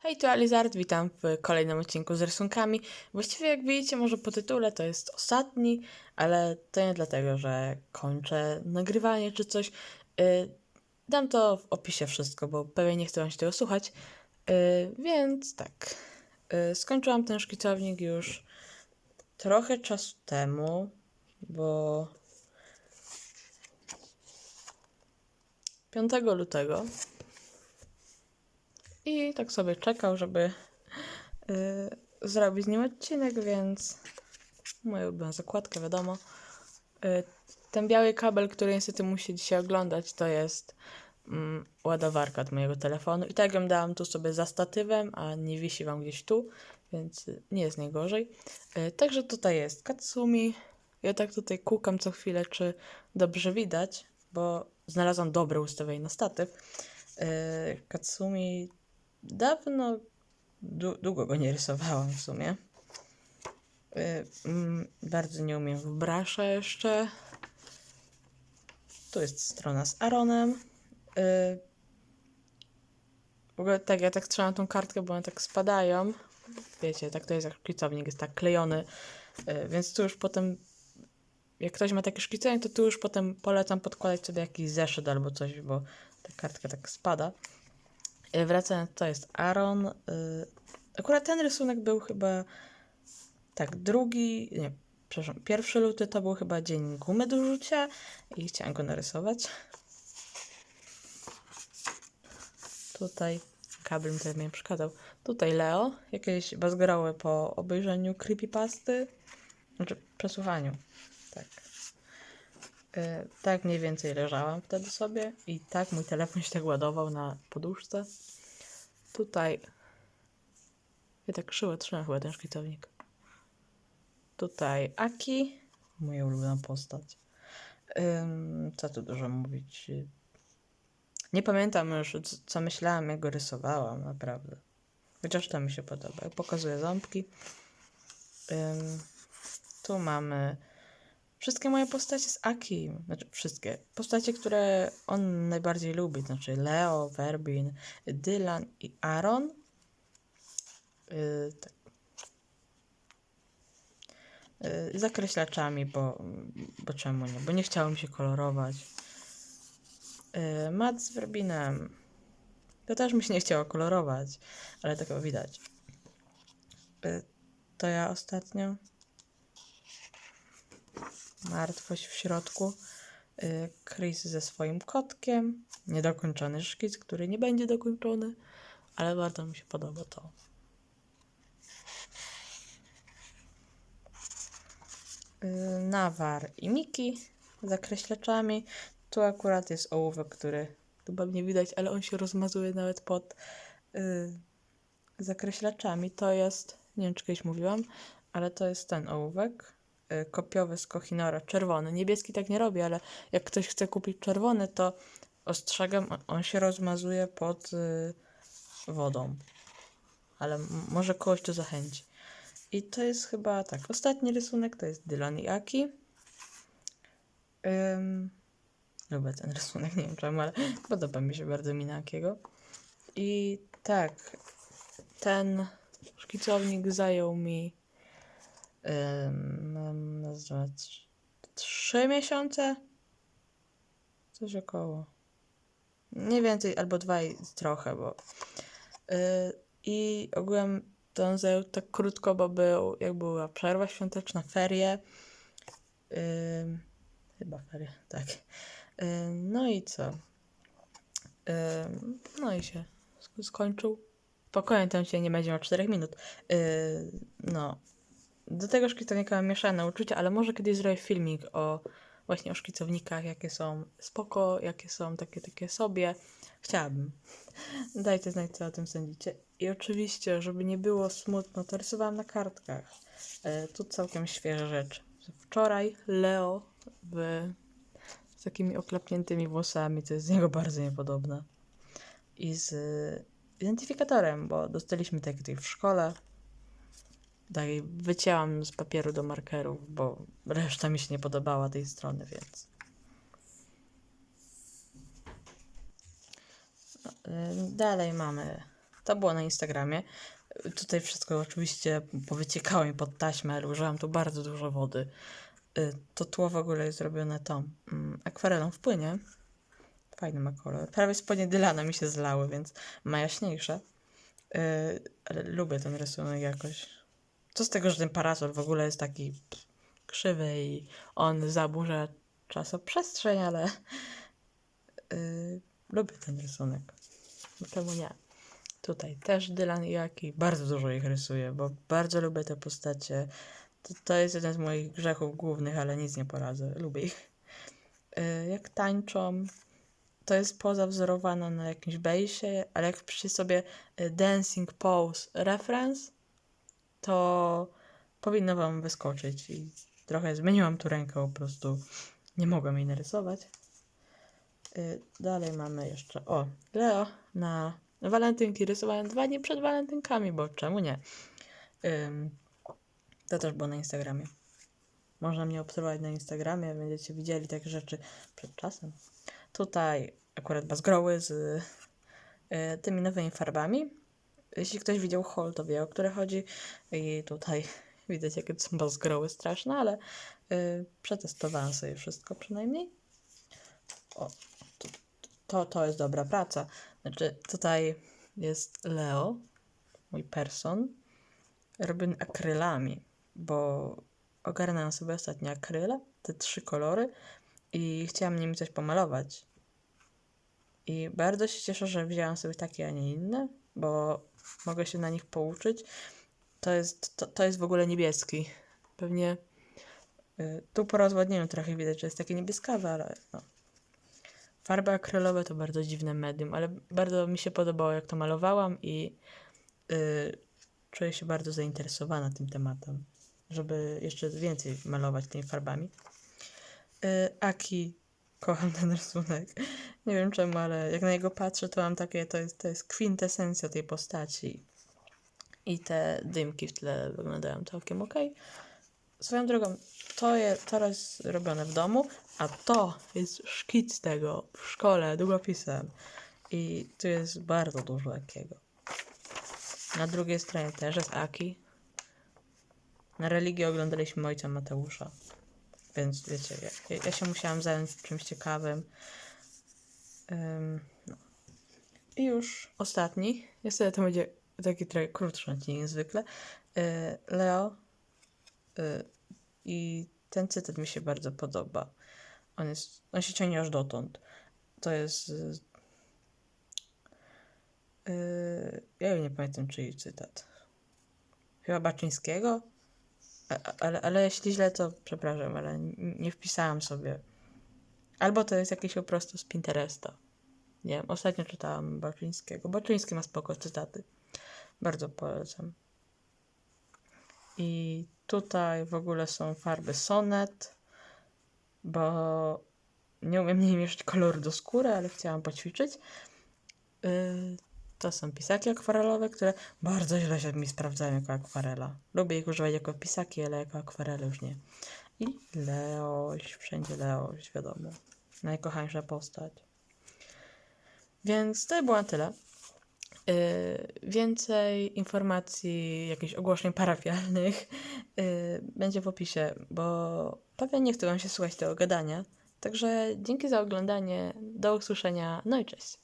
Hej, tu Alizard, witam w kolejnym odcinku z rysunkami. Właściwie jak widzicie może po tytule to jest ostatni, ale to nie dlatego, że kończę nagrywanie czy coś. Yy, dam to w opisie wszystko, bo pewnie nie chcę wam się tego słuchać. Yy, więc tak, yy, skończyłam ten szkicownik już trochę czasu temu, bo 5 lutego i tak sobie czekał, żeby y, zrobić z nim odcinek, więc moja ulubiona zakładka, wiadomo. Y, ten biały kabel, który niestety musi dzisiaj oglądać, to jest mm, ładowarka od mojego telefonu. I tak ją dałam tu sobie za statywem, a nie wisi wam gdzieś tu, więc nie jest najgorzej. Y, także tutaj jest Katsumi. Ja tak tutaj kukam co chwilę, czy dobrze widać, bo znalazłam dobre ustawienie na statyw. Y, Katsumi dawno, dłu- długo go nie rysowałam w sumie. Y, mm, bardzo nie umiem w jeszcze. Tu jest strona z Aaronem. Y, w ogóle tak, ja tak trzymam tą kartkę, bo one tak spadają. Wiecie, tak to jest jak szkicownik, jest tak klejony. Y, więc tu już potem, jak ktoś ma takie szkicowanie, to tu już potem polecam podkładać sobie jakiś zeszyt albo coś, bo ta kartka tak spada. Y, Wracając, to jest Aaron. y, Akurat ten rysunek był chyba tak, drugi, nie, przepraszam, pierwszy luty to był chyba dzień gumy do rzucia i chciałam go narysować. Tutaj kabel mi mnie przeszkadzał. Tutaj Leo, jakieś bazgrały po obejrzeniu creepypasty, znaczy przesłuchaniu, tak. Y, tak mniej więcej leżałam wtedy sobie i tak mój telefon się tak ładował na poduszce. Tutaj ja tak krzywo trzymam chyba ten szkicownik. Tutaj Aki, moja ulubiona postać. Ym, co tu dużo mówić? Nie pamiętam już, co myślałam, jak go rysowałam, naprawdę. Chociaż to mi się podoba. Pokazuję ząbki. Ym, tu mamy wszystkie moje postacie z Aki. Znaczy, wszystkie. Postacie, które on najbardziej lubi. Znaczy Leo, Verbin, Dylan i Aaron. Yy, tak. Yy, zakreślaczami, bo, bo czemu nie? Bo nie chciało mi się kolorować. Yy, Mat z Verbinem. To też mi się nie chciało kolorować, ale tego widać. Yy, to ja ostatnio. Martwość w środku. Yy, Chris ze swoim kotkiem. Niedokończony szkic, który nie będzie dokończony, ale bardzo mi się podoba to. Yy, Nawar i Miki z zakreślaczami. Tu akurat jest ołówek, który chyba nie widać, ale on się rozmazuje nawet pod yy, zakreślaczami. To jest, nie wiem czy kiedyś mówiłam, ale to jest ten ołówek kopiowy z Kohinora, czerwony. Niebieski tak nie robi, ale jak ktoś chce kupić czerwony, to ostrzegam, on- się rozmazuje pod yy, wodą. Ale może kogoś to zachęci. I to jest chyba tak. Ostatni rysunek to jest Dylan i Aki. Lubię ten rysunek, nie wiem czemu, ale podoba mi się bardzo mina Akiego. I tak, ten szkicownik zajął mi nazwać trzy miesiące? Coś około. Nie więcej, albo dwa i trochę, bo yy, i ogółem zajął tak krótko, bo był, jak była przerwa świąteczna, ferie. Chyba ferie, tak. No i co? No i się sk- skończył. Spokojnie, tam się nie będzie miał 4 minut. No. Do tego szkicownika mam mieszane uczucia, ale może kiedyś zrobię filmik o właśnie o szkicownikach, jakie są spoko, jakie są takie, takie sobie. Chciałabym. Dajcie znać, co o tym sądzicie. I oczywiście, żeby nie było smutno, to rysowałam na kartkach. E, tu całkiem świeże rzeczy. Wczoraj Leo w, z takimi oklepniętymi włosami, to jest z niego bardzo niepodobne. I z identyfikatorem, bo dostaliśmy tutaj w szkole. I wycięłam z papieru do markerów, bo reszta mi się nie podobała tej strony, więc. No, y, dalej mamy To było na Instagramie. Y, Tutaj wszystko oczywiście powyciekało mi pod taśmę, ale użyłam tu bardzo dużo wody. Y, To tło w ogóle jest zrobione tą mm, akwarelą w płynie. Fajny ma kolor. Prawie spodnie Dylana mi się zlały, więc ma jaśniejsze. Yy, ale lubię ten rysunek jakoś. Co z tego, że ten parasol w ogóle jest taki krzywy i on zaburza czasoprzestrzeń, ale yy, lubię ten rysunek. No Czemu nie? Tutaj też Dylan i Aki. Bardzo dużo ich rysuję, bo bardzo lubię te postacie. To, to jest jeden z moich grzechów głównych, ale nic nie poradzę. Lubię ich. Yy, jak tańczą, to jest poza wzorowana na jakimś bejsie, ale jak wpiszę sobie y, dancing pose reference, to powinno wam wyskoczyć i trochę zmieniłam tu rękę po prostu. Nie mogłam jej narysować. Y, Dalej mamy jeszcze, o, Leo na walentynki rysowałem dwa dni przed walentynkami, bo czemu nie? To też było na Instagramie. Można mnie obserwować na Instagramie, będziecie widzieli takie rzeczy przed czasem. Tutaj akurat bazgroły z y, tymi nowymi farbami. Jeśli ktoś widział haul, to wie o które chodzi. I tutaj widać, jakie to są bazgroły straszne, ale y, przetestowałam sobie wszystko przynajmniej. O, to, to, to jest dobra praca. Znaczy, tutaj jest Leo, mój person, robiony akrylami, bo ogarnęłam sobie ostatnio akryle, te trzy kolory i chciałam nimi coś pomalować. I bardzo się cieszę, że wzięłam sobie takie, a nie inne, bo mogę się na nich pouczyć. To jest, to, to jest w ogóle niebieski. Pewnie y, tu po rozwodnieniu trochę widać, że jest takie niebieskawe, ale no. Farby akrylowe to bardzo dziwne medium, ale bardzo mi się podobało, jak to malowałam i y, czuję się bardzo zainteresowana tym tematem, żeby jeszcze więcej malować tymi farbami. Y, Aki, kocham ten rysunek. Nie wiem czemu, ale jak na niego patrzę, to mam takie, to jest, to jest kwintesencja tej postaci. I te dymki w tle wyglądają całkiem ok. Swoją drogą, to jest teraz robione w domu, a to jest szkic tego w szkole długopisem. I tu jest bardzo dużo takiego. Na drugiej stronie też jest Aki. Na religię oglądaliśmy ojca Mateusza. Więc wiecie, ja, ja się musiałam zająć czymś ciekawym. Ym, no. I już ostatni. Niestety to będzie taki trochę krótszy odcinek niż zwykle. Yy, Leo. Yy, I ten cytat mi się bardzo podoba. On, jest, on się ciągnie aż dotąd. To jest. Yy, ja nie pamiętam czyj cytat. Chyba Baczyńskiego? Ale, ale jeśli źle, to przepraszam, ale nie wpisałam sobie. Albo to jest jakieś po prostu z Pinteresta. Nie wiem, ostatnio czytałam Baczyńskiego. Baczyński ma spoko cytaty. Bardzo polecam. I tutaj w ogóle są farby Sonet, bo nie umiem nie mieszać koloru do skóry, ale chciałam poćwiczyć. Yy, to są pisaki akwarelowe, które bardzo źle się mi sprawdzają jako akwarela. Lubię ich używać jako pisaki, ale jako akwarele już nie. I Leoś, wszędzie Leoś, wiadomo. Najkochańsza postać. Więc to było tyle. Yy, więcej informacji, jakichś ogłoszeń parafialnych yy, będzie w opisie, bo pewnie nie chce Wam się słuchać tego gadania. Także dzięki za oglądanie, do usłyszenia, no i cześć.